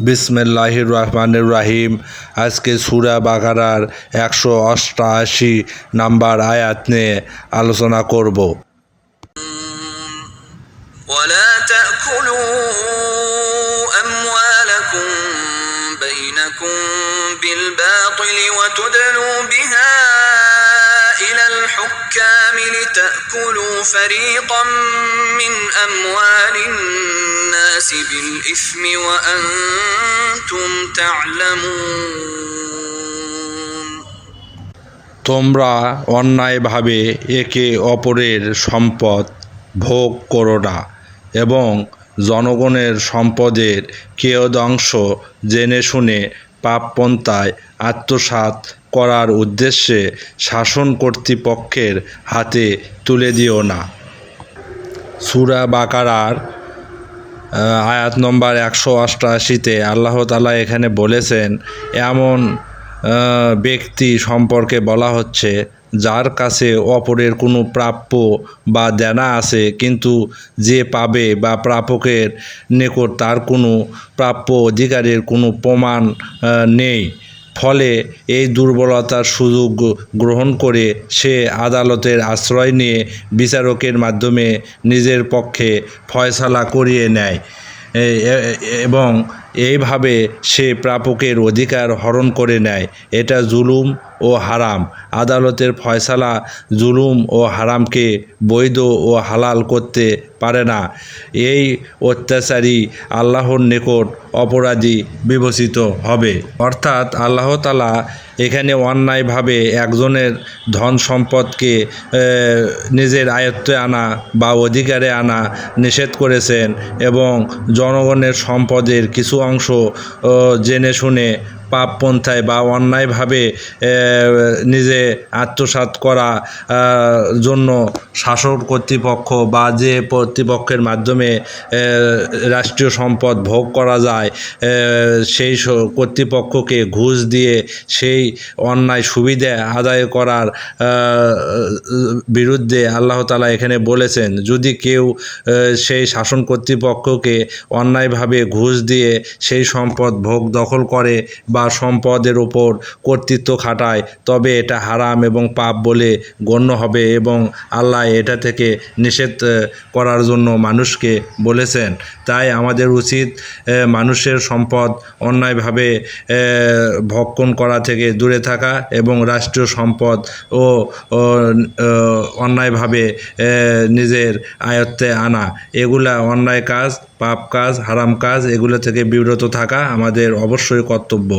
বিসমিল্লাহির রহমানির রাহিম আজকে সুরা বাকারার একশো অষ্টআশি নাম্বার আয়াত নিয়ে আলোচনা করব ولا تأكلوا أموالكم بينكم بالباطل وتدلوا بها إلى الحكام لتأكلوا فريقا من أموال الناس بالإثم وأنتم تعلمون তোমরা অন্যায়ভাবে একে অপরের সম্পদ ভোগ করো না এবং জনগণের সম্পদের কেয়দংশ জেনে শুনে পাপপন্থায় আত্মসাৎ করার উদ্দেশ্যে শাসন কর্তৃপক্ষের হাতে তুলে দিও না। সুরা বাকারার আয়াত নম্বর একশো অষ্টআশিতে আল্লাহ তালা এখানে বলেছেন, এমন ব্যক্তি সম্পর্কে বলা হচ্ছে যার কাছে অপরের কোনো প্রাপ্য বা দেনা আছে, কিন্তু যে পাবে বা প্রাপকের নিকট তার কোনো প্রাপ্য অধিকারের কোনো প্রমাণ নেই। ফলে এই দুর্বলতার সুযোগ গ্রহণ করে সে আদালতের আশ্রয় নিয়ে বিচারকের মাধ্যমে নিজের পক্ষে ফয়সালা করিয়ে নেয়। এবং এইভাবে সে প্রাপকের অধিকার হরণ করে নেয়। এটা জুলুম ও হারাম। আদালতের ফয়সালা, জুলুম ও হারামকে বৈধ ও হালাল করতে পারে না। এই অত্যাচারী আল্লাহর নিকট অপরাধী বিবেচিত হবে। অর্থাৎ আল্লাহ তালা এখানে অন্যায়ভাবে একজনের ধন সম্পদকে নিজের আয়ত্তে আনা বা অধিকারে আনা নিষেধ করেছেন এবং জনগণের সম্পদের কিছু অংশ জেনে শুনে পাপপন্থায় বা অন্যায়ভাবে নিজে আত্মসাৎ করা জন্য শাসক কর্তৃপক্ষ বা যে কর্তৃপক্ষের মাধ্যমে রাষ্ট্রীয় সম্পদ ভোগ করা যায় সেই কর্তৃপক্ষকে ঘুষ দিয়ে সেই অন্যায় সুবিধা আদায় করার বিরুদ্ধে আল্লাহ তালা এখানে বলেছেন, যদি কেউ সেই শাসন কর্তৃপক্ষকে অন্যায়ভাবে ঘুষ দিয়ে সেই সম্পদ ভোগ দখল করে বা সম্পদের ওপর কর্তৃত্ব খাটায়, তবে এটা হারাম এবং পাপ বলে গণ্য হবে এবং আল্লাহ এটা থেকে নিষেধ করার জন্য মানুষকে বলেছেন। তাই আমাদের উচিত মানুষের সম্পদ অন্যায়ভাবে ভক্ষণ করা থেকে দূরে থাকা এবং রাষ্ট্রীয় সম্পদ ও অন্যায়ভাবে নিজের আয়ত্তে আনা। এগুলা অন্যায় কাজ, পাপ কাজ, হারাম কাজ, এগুলো থেকে বিরত থাকা আমাদের অবশ্যই কর্তব্য।